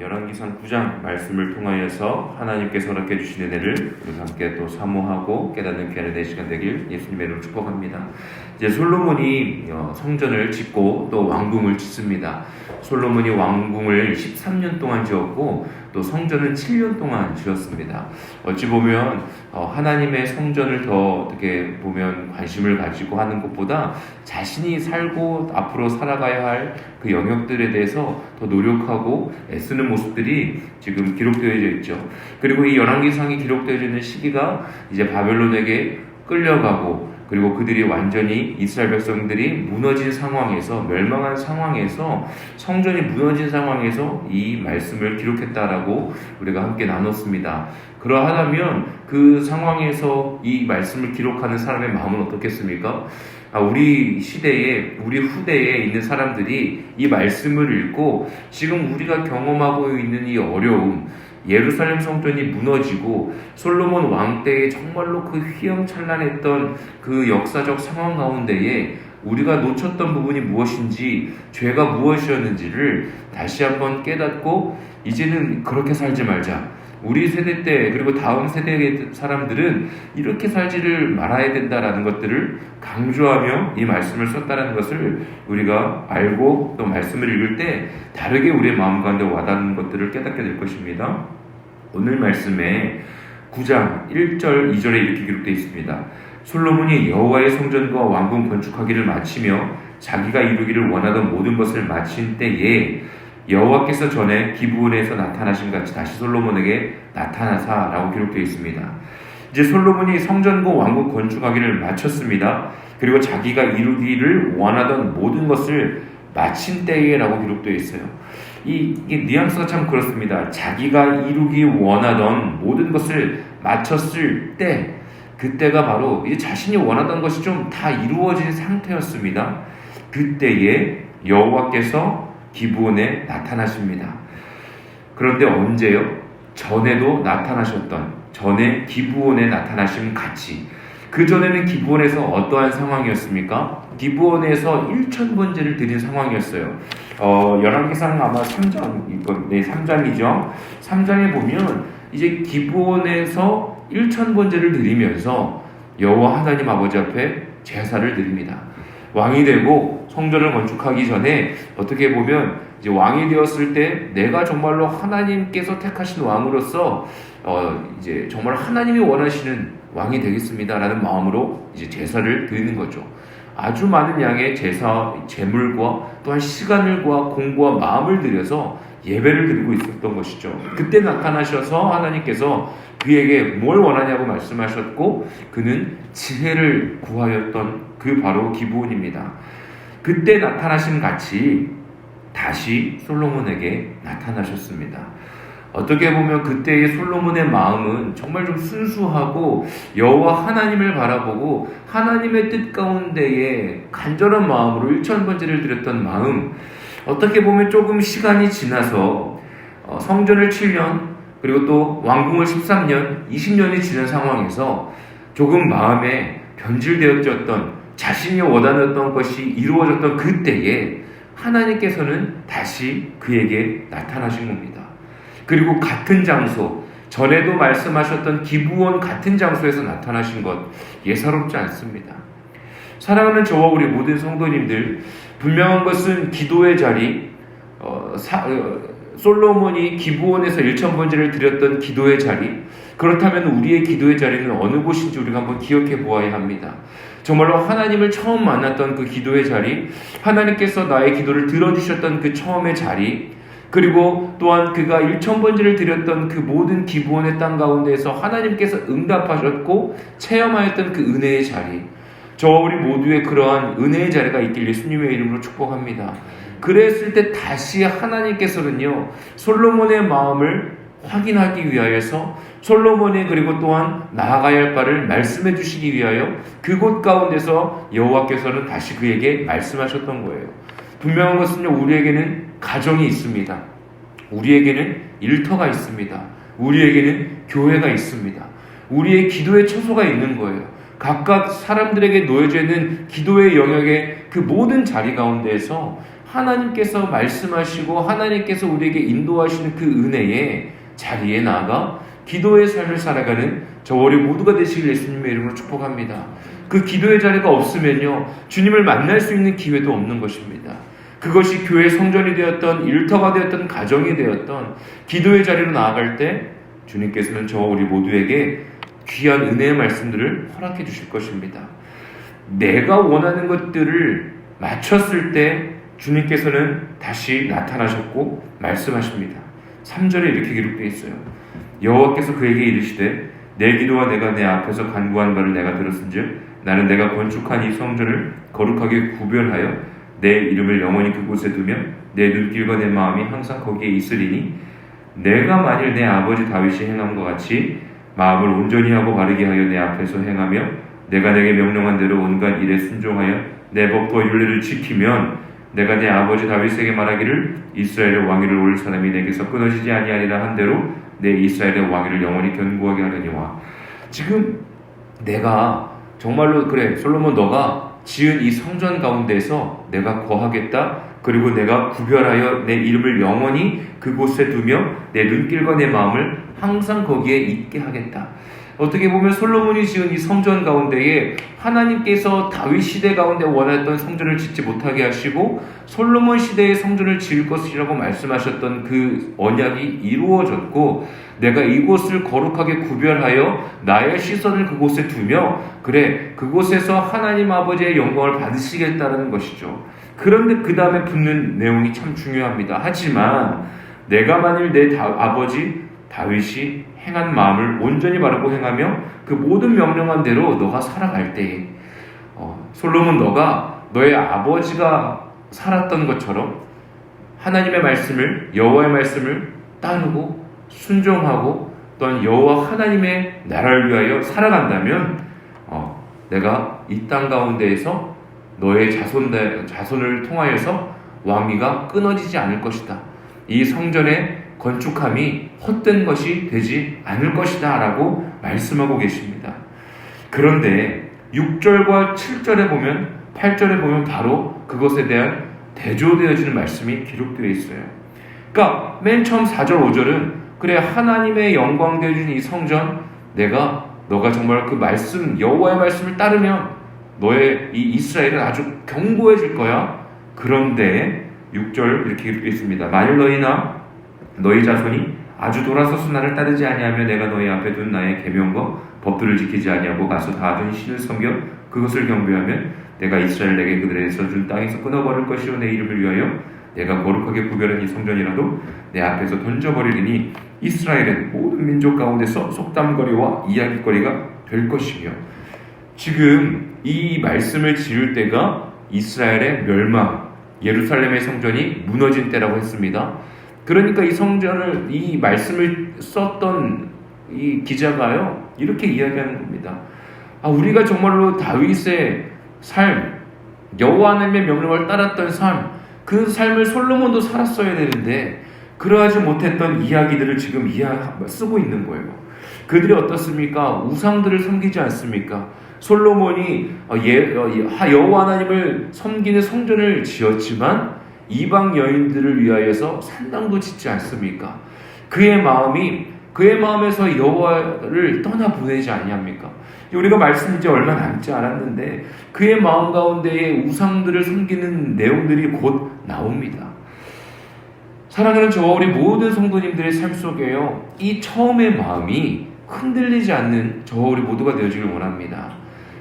열왕기상 9장 말씀을 통하여서 하나님께서 허락해 주신 은혜를 우리 함께 또 사모하고 깨닫는 귀한 내 시간 되길 예수님의 이름으로 축복합니다. 이제 솔로몬이 어, 성전을 짓고 또 왕궁을 짓습니다. 솔로몬이 왕궁을 13년 동안 지었고 또 성전은 7년 동안 지었습니다. 어찌 보면 어, 하나님의 성전을 더 어떻게 보면 관심을 가지고 하는 것보다 자신이 살고 앞으로 살아가야 할 그 영역들에 대해서 더 노력하고 애쓰는 모습들이 지금 기록되어져 있죠. 그리고 이 열왕기상이 기록되어져 있는 시기가 이제 바벨론에게 끌려가고 그리고 그들이 완전히 이스라엘 백성들이 무너진 상황에서 멸망한 상황에서 성전이 무너진 상황에서 이 말씀을 기록했다라고 우리가 함께 나눴습니다. 그러하다면 그 상황에서 이 말씀을 기록하는 사람의 마음은 어떻겠습니까? 아, 우리 시대에, 우리 후대에 있는 사람들이 이 말씀을 읽고 지금 우리가 경험하고 있는 이 어려움, 예루살렘 성전이 무너지고 솔로몬 왕 때에 정말로 그 휘황찬란했던 그 역사적 상황 가운데에 우리가 놓쳤던 부분이 무엇인지 죄가 무엇이었는지를 다시 한번 깨닫고 이제는 그렇게 살지 말자. 우리 세대 때 그리고 다음 세대의 사람들은 이렇게 살지를 말아야 된다라는 것들을 강조하며 이 말씀을 썼다는 것을 우리가 알고 또 말씀을 읽을 때 다르게 우리의 마음 가운데 와닿는 것들을 깨닫게 될 것입니다. 오늘 말씀에 9장 1절 2절에 이렇게 기록되어 있습니다. 솔로몬이 여호와의 성전과 왕궁 건축하기를 마치며 자기가 이루기를 원하던 모든 것을 마친 때에 여호와께서 전에 기브온에서 나타나신 같이 다시 솔로몬에게 나타나사라고 기록되어 있습니다. 이제 솔로몬이 성전과 왕국 건축하기를 마쳤습니다. 그리고 자기가 이루기를 원하던 모든 것을 마친 때에라고 기록되어 있어요. 이, 이 뉘앙스가 참 그렇습니다. 자기가 이루기 원하던 모든 것을 마쳤을 때, 그때가 바로 이제 자신이 원하던 것이 좀 다 이루어진 상태였습니다. 그때에 여호와께서 기부원에 나타나십니다. 그런데 언제요? 전에도 나타나셨던 전에 기부원에 나타나심 같이 그 전에는 기부원에서 어떠한 상황이었습니까? 기부원에서 1천 번제를 드린 상황이었어요. 어, 열왕기상 아마 3장 이건 네 3장이죠. 3장에 보면 이제 기부원에서 1천 번제를 드리면서 여호와 하나님 아버지 앞에 제사를 드립니다. 왕이 되고 성전을 건축하기 전에 어떻게 보면 이제 왕이 되었을 때 내가 정말로 하나님께서 택하신 왕으로서 어 이제 정말 하나님이 원하시는 왕이 되겠습니다라는 마음으로 이제 제사를 드리는 거죠. 아주 많은 양의 제사, 재물과 또한 시간을 과 공부와 마음을 들여서 예배를 드리고 있었던 것이죠. 그때 나타나셔서 하나님께서 그에게 뭘 원하냐고 말씀하셨고 그는 지혜를 구하였던 그 바로 기부원입니다. 그때 나타나신 같이 다시 솔로몬에게 나타나셨습니다. 어떻게 보면 그때의 솔로몬의 마음은 정말 좀 순수하고 여호와 하나님을 바라보고 하나님의 뜻 가운데에 간절한 마음으로 일천 번제를 드렸던 마음 어떻게 보면 조금 시간이 지나서 어, 성전을 7년 그리고 또 왕궁을 13년 20년이 지난 상황에서 조금 마음에 변질되어졌던 자신이 원하던 것이 이루어졌던 그때에 하나님께서는 다시 그에게 나타나신 겁니다. 그리고 같은 장소, 전에도 말씀하셨던 기부원 같은 장소에서 나타나신 것 예사롭지 않습니다. 사랑하는 저와 우리 모든 성도님들, 분명한 것은 기도의 자리, 어, 사, 어, 솔로몬이 기부원에서 1천 번제를 드렸던 기도의 자리, 그렇다면 우리의 기도의 자리는 어느 곳인지 우리가 한번 기억해 보아야 합니다. 정말로 하나님을 처음 만났던 그 기도의 자리, 하나님께서 나의 기도를 들어주셨던 그 처음의 자리, 그리고 또한 그가 1천 번제를 드렸던 그 모든 기부원의 땅 가운데에서 하나님께서 응답하셨고 체험하였던 그 은혜의 자리. 저와 우리 모두의 그러한 은혜의 자리가 있길 예수님의 이름으로 축복합니다. 그랬을 때 다시 하나님께서는요, 솔로몬의 마음을 확인하기 위하여서 솔로몬이 그리고 또한 나아가야 할 바를 말씀해 주시기 위하여 그곳 가운데서 여호와께서는 다시 그에게 말씀하셨던 거예요. 분명한 것은요, 우리에게는 가정이 있습니다. 우리에게는 일터가 있습니다. 우리에게는 교회가 있습니다. 우리의 기도의 처소가 있는 거예요. 각각 사람들에게 놓여져 있는 기도의 영역의 그 모든 자리 가운데에서 하나님께서 말씀하시고 하나님께서 우리에게 인도하시는 그 은혜의 자리에 나아가 기도의 삶을 살아가는 저 우리 모두가 되시길 예수님의 이름으로 축복합니다. 그 기도의 자리가 없으면요 주님을 만날 수 있는 기회도 없는 것입니다. 그것이 교회 성전이 되었던 일터가 되었던 가정이 되었던 기도의 자리로 나아갈 때 주님께서는 저와 우리 모두에게 귀한 은혜의 말씀들을 허락해 주실 것입니다. 내가 원하는 것들을 맞췄을 때 주님께서는 다시 나타나셨고 말씀하십니다. 3절에 이렇게 기록되어 있어요. 여호와께서 그에게 이르시되 내 기도와 내가 내 앞에서 간구한 바를 내가 들었은즉 나는 내가 건축한 이 성전을 거룩하게 구별하여 내 이름을 영원히 그곳에 두며 내 눈길과 내 마음이 항상 거기에 있으리니 내가 만일 내 아버지 다윗이 행함과 같이 마음을 온전히 하고 바르게 하여 내 앞에서 행하며 내가 내게 명령한 대로 온갖 일에 순종하여 내 법과 윤례를 지키면 내가 내 아버지 다윗에게 말하기를 이스라엘의 왕위를 올 사람이 내게서 끊어지지 아니하리라 한 대로 내 이스라엘의 왕위를 영원히 견고하게 하려니와 지금 내가 정말로 그래 솔로몬 너가 지은 이 성전 가운데서 내가 거하겠다 그리고 내가 구별하여 내 이름을 영원히 그곳에 두며 내 눈길과 내 마음을 항상 거기에 있게 하겠다. 어떻게 보면 솔로몬이 지은 이 성전 가운데에 하나님께서 다윗 시대 가운데 원했던 성전을 짓지 못하게 하시고 솔로몬 시대의 성전을 지을 것이라고 말씀하셨던 그 언약이 이루어졌고 내가 이곳을 거룩하게 구별하여 나의 시선을 그곳에 두며 그래 그곳에서 하나님 아버지의 영광을 받으시겠다는 것이죠. 그런데 그 다음에 붙는 내용이 참 중요합니다. 하지만 내가 만일 내 다, 아버지 다윗이 행한 마음을 온전히 바르고 행하며 그 모든 명령한 대로 너가 살아갈 때에 어, 솔로몬 너가 너의 아버지가 살았던 것처럼 하나님의 말씀을 여호와의 말씀을 따르고 순종하고 또한 여호와 하나님의 나라를 위하여 살아간다면 어, 내가 이 땅 가운데에서 너의 자손 자손을 통하여서 왕위가 끊어지지 않을 것이다. 이 성전의 건축함이 헛된 것이 되지 않을 것이다 라고 말씀하고 계십니다. 그런데 6절과 7절에 보면 8절에 보면 바로 그것에 대한 대조되어지는 말씀이 기록되어 있어요. 그러니까 맨 처음 4절 5절은 그래 하나님의 영광 되어진 이 성전 내가 너가 정말 그 말씀 여호와의 말씀을 따르면 너의 이 이스라엘은 아주 견고해질 거야. 그런데 6절 이렇게 기록되어 있습니다. 만일 너희나 너희 자손이 아주 돌아서서 나를 따르지 아니하며 내가 너희 앞에 둔 나의 계명과 법들을 지키지 아니하고 가서 다른 신을 섬겨 그것을 경배하면 내가 이스라엘 내게 그들에서 준 땅에서 끊어버릴 것이요 내 이름을 위하여 내가 거룩하게 구별한 이 성전이라도 내 앞에서 던져버리리니 이스라엘은 모든 민족 가운데서 속담거리와 이야기거리가 될 것이며 지금 이 말씀을 지을 때가 이스라엘의 멸망, 예루살렘의 성전이 무너진 때라고 했습니다. 그러니까 이 성전을 이 말씀을 썼던 이 기자가요 이렇게 이야기하는 겁니다. 아 우리가 정말로 다윗의 삶, 여호와 하나님의 명령을 따랐던 삶, 그 삶을 솔로몬도 살았어야 되는데 그러하지 못했던 이야기들을 지금 이야 쓰고 있는 거예요. 그들이 어떻습니까? 우상들을 섬기지 않습니까? 솔로몬이 어, 예, 어, 여호와 하나님을 섬기는 성전을 지었지만 이방 여인들을 위하여서 산당도 짓지 않습니까? 그의 마음이 그의 마음에서 여호와를 떠나 보내지 아니합니까? 우리가 말씀 이제 얼마 남지 않았는데 그의 마음 가운데에 우상들을 섬기는 내용들이 곧 나옵니다. 사랑하는 저와 우리 모든 성도님들의 삶 속에요. 이 처음의 마음이 흔들리지 않는 저와 우리 모두가 되어지길 원합니다.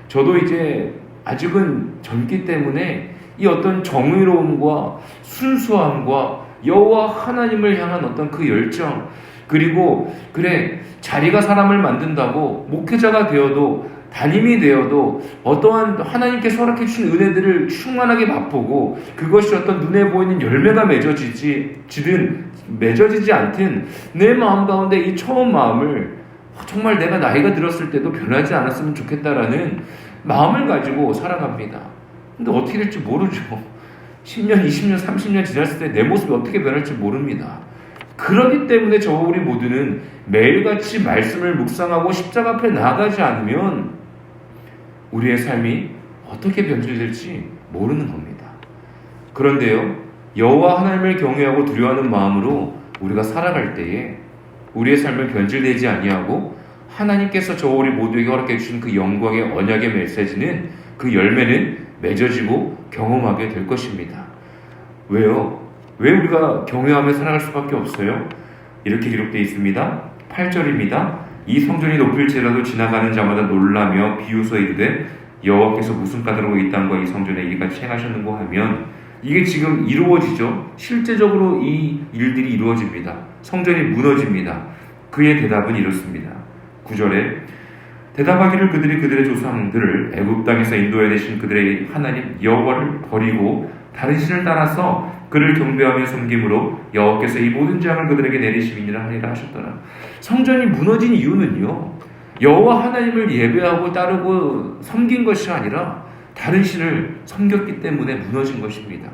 저도 이제 아직은 젊기 때문에 이 어떤 정의로움과 순수함과 여호와 하나님을 향한 어떤 그 열정 그리고 그래 자리가 사람을 만든다고 목회자가 되어도 담임이 되어도 어떠한 하나님께 허락해 주신 은혜들을 충만하게 맛보고 그것이 어떤 눈에 보이는 열매가 맺어지지 지든 맺어지지 않든 내 마음 가운데 이 처음 마음을 정말 내가 나이가 들었을 때도 변하지 않았으면 좋겠다라는 마음을 가지고 살아갑니다. 근데 어떻게 될지 모르죠. 10년, 20년, 30년 지났을 때 내 모습이 어떻게 변할지 모릅니다. 그러기 때문에 저 우리 모두는 매일같이 말씀을 묵상하고 십자가 앞에 나가지 않으면 우리의 삶이 어떻게 변질될지 모르는 겁니다. 그런데요, 여호와 하나님을 경외하고 두려워하는 마음으로 우리가 살아갈 때에 우리의 삶을 변질되지 아니하고 하나님께서 저 우리 모두에게 허락해 주신 그 영광의 언약의 메시지는 그 열매는 맺어지고 경험하게 될 것입니다. 왜요? 왜 우리가 경외하며 살아갈 수밖에 없어요? 이렇게 기록되어 있습니다. 8절입니다. 이 성전이 높일지라도 지나가는 자마다 놀라며 비웃어 이르되 여호와께서 무슨 까다로고 이 땅과 이 성전에 이같이 행하셨는고 하면 이게 지금 이루어지죠. 실제적으로 이 일들이 이루어집니다. 성전이 무너집니다. 그의 대답은 이렇습니다. 9절에 대답하기를 그들이 그들의 조상들을 애굽 땅에서 인도해 내신 그들의 하나님 여호와를 버리고 다른 신을 따라서 그를 경배하며 섬김으로 여호와께서 이 모든 재앙을 그들에게 내리심이니라 하리라 하셨더라. 성전이 무너진 이유는요. 여호와 하나님을 예배하고 따르고 섬긴 것이 아니라 다른 신을 섬겼기 때문에 무너진 것입니다.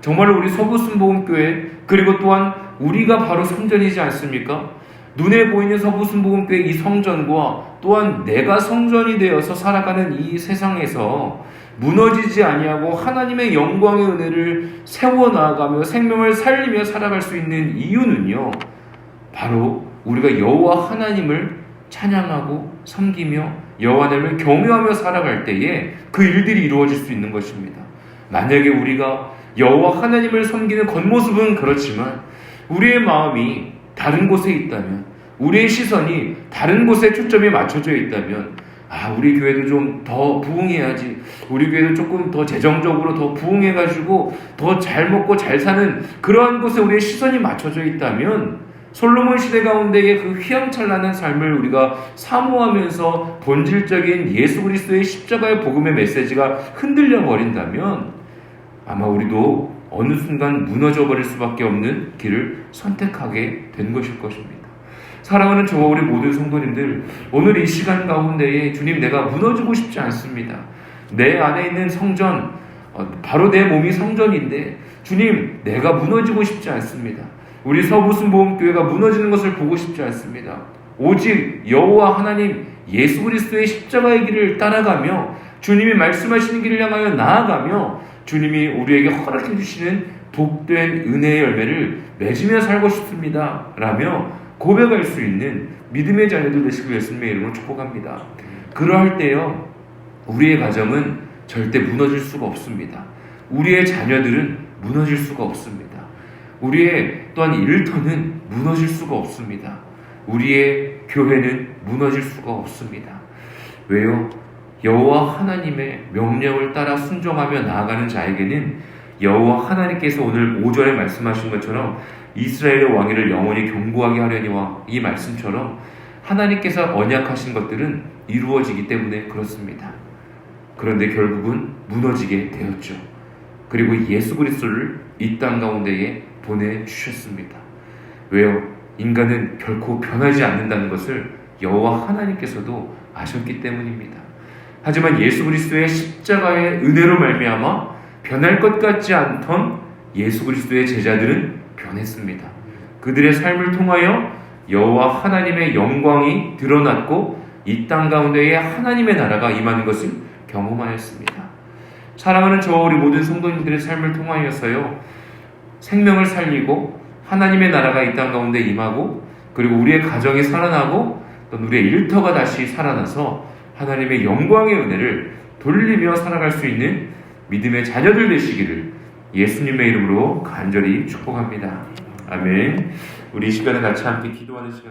정말로 우리 서부 순복음교회 그리고 또한 우리가 바로 성전이지 않습니까? 눈에 보이는 서부순복음교회 이 성전과 또한 내가 성전이 되어서 살아가는 이 세상에서 무너지지 아니하고 하나님의 영광의 은혜를 세워 나가며 생명을 살리며 살아갈 수 있는 이유는요. 바로 우리가 여호와 하나님을 찬양하고 섬기며 여호와 하나님을 경외하며 살아갈 때에 그 일들이 이루어질 수 있는 것입니다. 만약에 우리가 여호와 하나님을 섬기는 겉모습은 그렇지만 우리의 마음이 다른 곳에 있다면 우리의 시선이 다른 곳에 초점이 맞춰져 있다면 아 우리 교회도 좀 더 부흥해야지. 우리 교회도 조금 더 재정적으로 더 부흥해가지고 더 잘 먹고 잘 사는 그러한 곳에 우리의 시선이 맞춰져 있다면 솔로몬 시대 가운데의 그 휘황찬란한 삶을 우리가 사모하면서 본질적인 예수 그리스도의 십자가의 복음의 메시지가 흔들려 버린다면 아마 우리도 어느 순간 무너져 버릴 수밖에 없는 길을 선택하게 된 것일 것입니다. 사랑하는 저와 우리 모든 성도님들, 오늘 이 시간 가운데에 주님 내가 무너지고 싶지 않습니다. 내 안에 있는 성전, 어, 바로 내 몸이 성전인데 주님 내가 무너지고 싶지 않습니다. 우리 서부순보험교회가 무너지는 것을 보고 싶지 않습니다. 오직 여호와 하나님 예수 그리스도의 십자가의 길을 따라가며 주님이 말씀하시는 길을 향하여 나아가며 주님이 우리에게 허락해 주시는 복된 은혜의 열매를 맺으며 살고 싶습니다. 라며 고백할 수 있는 믿음의 자녀들 되시길 예수님의 이름으로 축복합니다. 그러할 때요, 우리의 가정은 절대 무너질 수가 없습니다. 우리의 자녀들은 무너질 수가 없습니다. 우리의 또한 일터는 무너질 수가 없습니다. 우리의 교회는 무너질 수가 없습니다. 왜요? 여호와 하나님의 명령을 따라 순종하며 나아가는 자에게는 여호와 하나님께서 오늘 5절에 말씀하신 것처럼 이스라엘의 왕위를 영원히 경고하게 하려니와 이 말씀처럼 하나님께서 언약하신 것들은 이루어지기 때문에 그렇습니다. 그런데 결국은 무너지게 되었죠. 그리고 예수 그리스도를 이 땅 가운데에 보내 주셨습니다. 왜요? 인간은 결코 변하지 않는다는 것을 여호와 하나님께서도 아셨기 때문입니다. 하지만 예수 그리스도의 십자가의 은혜로 말미암아 변할 것 같지 않던 예수 그리스도의 제자들은 변했습니다. 그들의 삶을 통하여 여호와 하나님의 영광이 드러났고 이 땅 가운데에 하나님의 나라가 임하는 것을 경험하였습니다. 사랑하는 저와 우리 모든 성도님들의 삶을 통하여서요 생명을 살리고 하나님의 나라가 이 땅 가운데 임하고 그리고 우리의 가정이 살아나고 또 우리의 일터가 다시 살아나서 하나님의 영광의 은혜를 돌리며 살아갈 수 있는 믿음의 자녀들 되시기를 예수님의 이름으로 간절히 축복합니다. 아멘. 우리 이 시간에 같이 함께 기도하는 시간.